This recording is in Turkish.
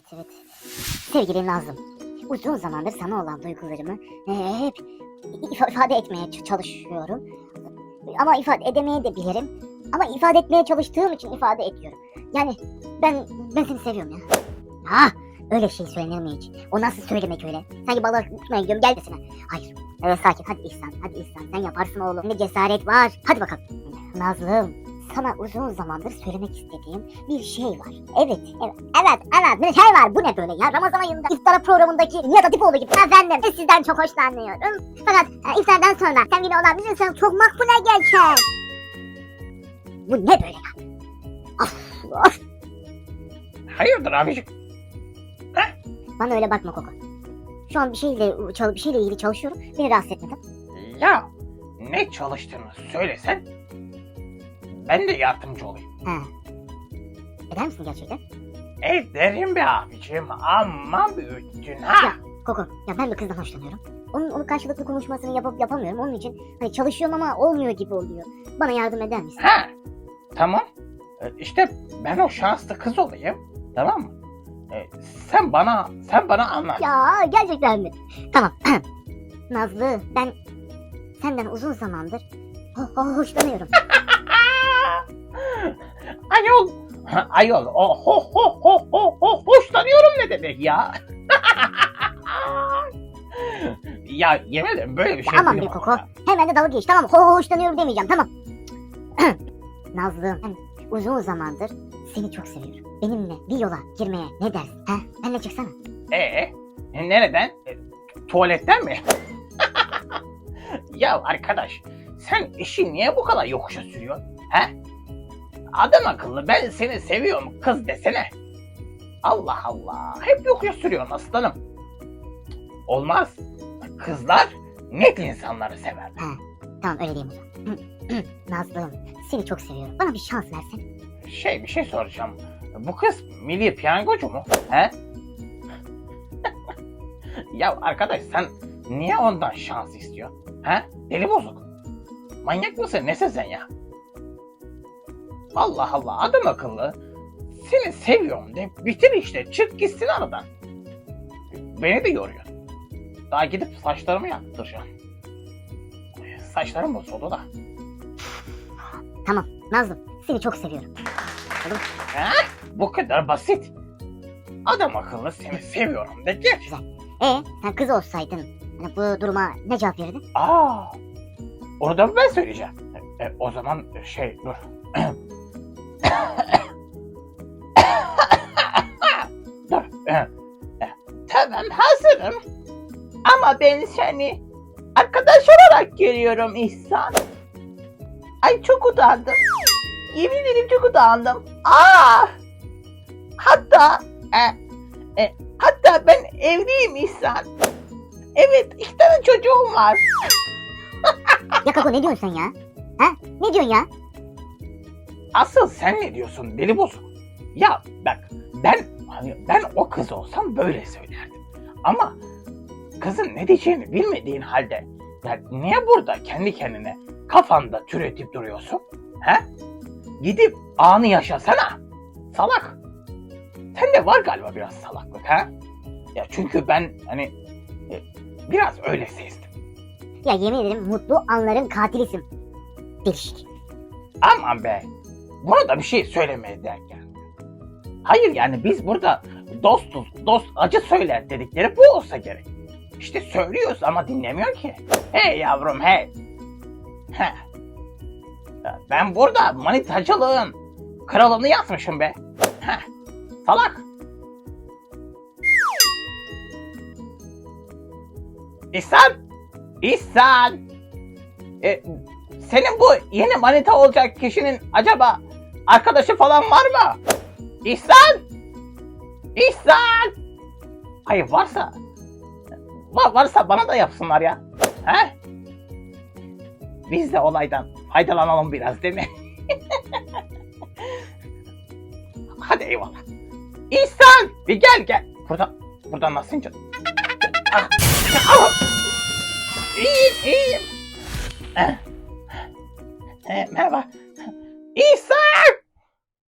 Evet evet. Sevgili Nazım. Uzun zamandır sana olan duygularımı e, hep ifa- ifade etmeye çalışıyorum. Ama ifade edemeye de bilirim. Ama ifade etmeye çalıştığım için ifade ediyorum. Yani ben ben seni seviyorum ya. Ha öyle şey söylenir mi hiç? O nasıl söylemek öyle? Sanki balık tutmaya gidiyorum gel desene. Hayır. Evet sakin hadi İhsan hadi İhsan sen yaparsın oğlum. Ne cesaret var. Hadi bakalım. Nazlım sana uzun zamandır söylemek istediğim bir şey var. Evet, evet, evet, evet bir şey var. Bu ne böyle ya? Ramazan ayında iftara programındaki Nihat Atipoğlu gibi efendim. Sizden çok hoşlanıyorum. Fakat e, iftardan sonra sevgili olan bir insan çok makbule geçer. Bu ne böyle ya? Of, of. Hayırdır abicim? Bana öyle bakma Koko. Şu an bir şeyle, çal- bir şeyle ilgili çalışıyorum. Beni rahatsız etme tamam? Ya ne çalıştığını söylesen ben de yardımcı olayım. He. Eder misin gerçekten? Ederim be abicim ama büyüttün ha. Ya Koko, ya ben bir kızdan hoşlanıyorum. Onun, onun karşılıklı konuşmasını yapıp yapamıyorum. Onun için hani çalışıyorum ama olmuyor gibi oluyor. Bana yardım eder misin? Ha tamam. E, İşte ben o şanslı kız olayım. Tamam mı? E, sen bana sen bana anlat. Ya gerçekten mi? Tamam. Nazlı ben senden uzun zamandır ho- ho- hoşlanıyorum. Ayol. Ayol. O ho ho ho ho ho hoşlanıyorum ne demek ya? ya yemin ederim böyle bir şey duymam bir Koko. ya. Hemen de dalga geç tamam? Ho ho hoşlanıyorum demeyeceğim tamam. Nazlı uzun zamandır seni çok seviyorum. Benimle bir yola girmeye ne dersin? Ha? Benle çıksana. Ee, nereden? E, tuvaletten mi? ya arkadaş, sen işi niye bu kadar yokuşa sürüyorsun? He? Adam akıllı ben seni seviyorum kız desene. Allah Allah, hep yokuşa sürüyorsun aslanım. Olmaz. Kızlar net insanları sever. Tamam öyle diyeyim o zaman. Nazlım seni çok seviyorum. Bana bir şans versen. Şey bir şey soracağım. Bu kız milli piyangocu mu? He? ya arkadaş sen niye ondan şans istiyorsun? He? Deli bozuk. Manyak mısın? Nesin sen ya? Allah Allah adam akıllı. Seni seviyorum de bitir işte çık gitsin aradan. Beni de yoruyor. Daha gidip saçlarımı yaptıracağım. Saçlarım bozuldu da. Tamam Nazlım seni çok seviyorum. Ha? Bu kadar basit. Adam akıllı seni seviyorum de geç. E sen kız olsaydın hani bu duruma ne cevap verirdin? Aa, onu da ben söyleyeceğim? E, o zaman şey dur. Ama ben seni arkadaş olarak görüyorum İhsan. Ay çok utandım. Yemin ederim çok utandım. Aa! Hatta e, e, hatta ben evliyim İhsan. Evet, iki tane çocuğum var. Ya Kako ne diyorsun sen ya? Ha? Ne diyorsun ya? Asıl sen ne diyorsun deli bozuk? Ya bak ben hani ben o kız olsam böyle söylerdim. Ama kızın ne diyeceğini bilmediğin halde ya niye burada kendi kendine kafanda türetip duruyorsun? He? Gidip anı yaşasana. Salak. Sende var galiba biraz salaklık ha? Ya çünkü ben hani e, biraz öyle sezdim. Ya yemin ederim mutlu anların katilisin. Değişik. Aman be. Buna da bir şey söylemeye geldi. Hayır yani biz burada dostuz, dost acı söyler dedikleri bu olsa gerek. İşte söylüyoruz ama dinlemiyor ki. Hey yavrum hey. Heh. Ben burada manitacılığın kralını yazmışım be. Heh. Salak. İhsan. İhsan. E, senin bu yeni manita olacak kişinin acaba arkadaşı falan var mı? İhsan! İhsan! Hayır varsa var, varsa bana da yapsınlar ya. He? Biz de olaydan faydalanalım biraz değil mi? Hadi eyvallah. İhsan! Bir gel gel. Burada, buradan nasıl ineceğiz? Ah, ah! İyiyim, iyiyim. Merhaba. İhsan!